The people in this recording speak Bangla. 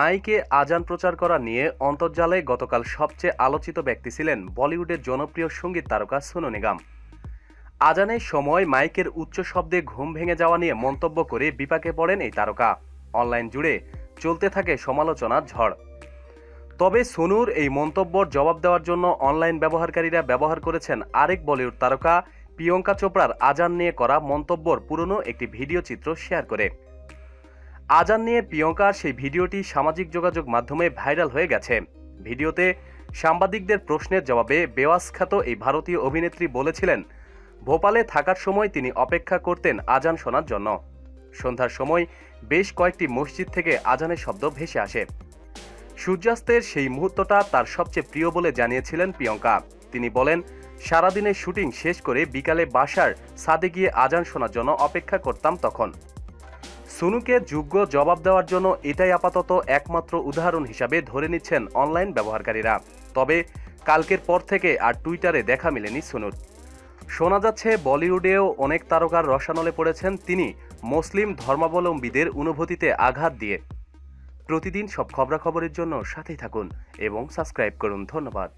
মাইকে আজান প্রচার করা নিয়ে অন্তর্জালে গতকাল সবচেয়ে আলোচিত ব্যক্তি ছিলেন বলিউডের জনপ্রিয় সংগীত তারকা সোনু নিগম। আজানের সময় মাইকের উচ্চ শব্দে ঘুম ভেঙে যাওয়া নিয়ে মন্তব্য করে বিপাকে পড়েন এই তারকা। অনলাইন জুড়ে চলতে থাকে সমালোচনার ঝড়। তবে সোনুর এই মন্তব্যর জবাব দেওয়ার জন্য অনলাইন ব্যবহারকারীরা ব্যবহার করেছেন আরেক বলিউড তারকা, প্রিয়ঙ্কা চোপড়ার আজান নিয়ে করা মন্তব্যর পুরনো একটি ভিডিও চিত্র শেয়ার করে। আজান নিয়ে প্রিয়ঙ্কার সেই ভিডিওটি সামাজিক যোগাযোগ মাধ্যমে ভাইরাল হয়ে গেছে। ভিডিওতে সাংবাদিকদের প্রশ্নের জবাবে বেওয়াস খ্যাত এই ভারতীয় অভিনেত্রী বলেছিলেন, ভোপালে থাকার সময় তিনি অপেক্ষা করতেন আজান শোনার জন্য। সন্ধ্যার সময় বেশ কয়েকটি মসজিদ থেকে আজানের শব্দ ভেসে আসে। সূর্যাস্তের সেই মুহূর্তটা তার সবচেয়ে প্রিয় বলে জানিয়েছিলেন প্রিয়ঙ্কা। তিনি বলেন, সারাদিনের শুটিং শেষ করে বিকালে বাসার সাদে গিয়ে আজান শোনার জন্য অপেক্ষা করতাম তখন। সুনুকে যোগ্য জবাব দেওয়ার জন্য এটাই আপাতত একমাত্র উদাহরণ হিসাবে ধরে নিচ্ছেন অনলাইন ব্যবহারকারীরা। তবে কালকের পর থেকে আর টুইটারে দেখা মেলেনি সুনুর। শোনা যাচ্ছে, বলিউডেও অনেক তারকার রসানলে পড়েছেন তিনি মুসলিম ধর্মাবলম্বীদের অনুভূতিতে আঘাত দিয়ে। প্রতিদিন সব খবরাখবরের জন্য সাথেই থাকুন এবং সাবস্ক্রাইব করুন। ধন্যবাদ।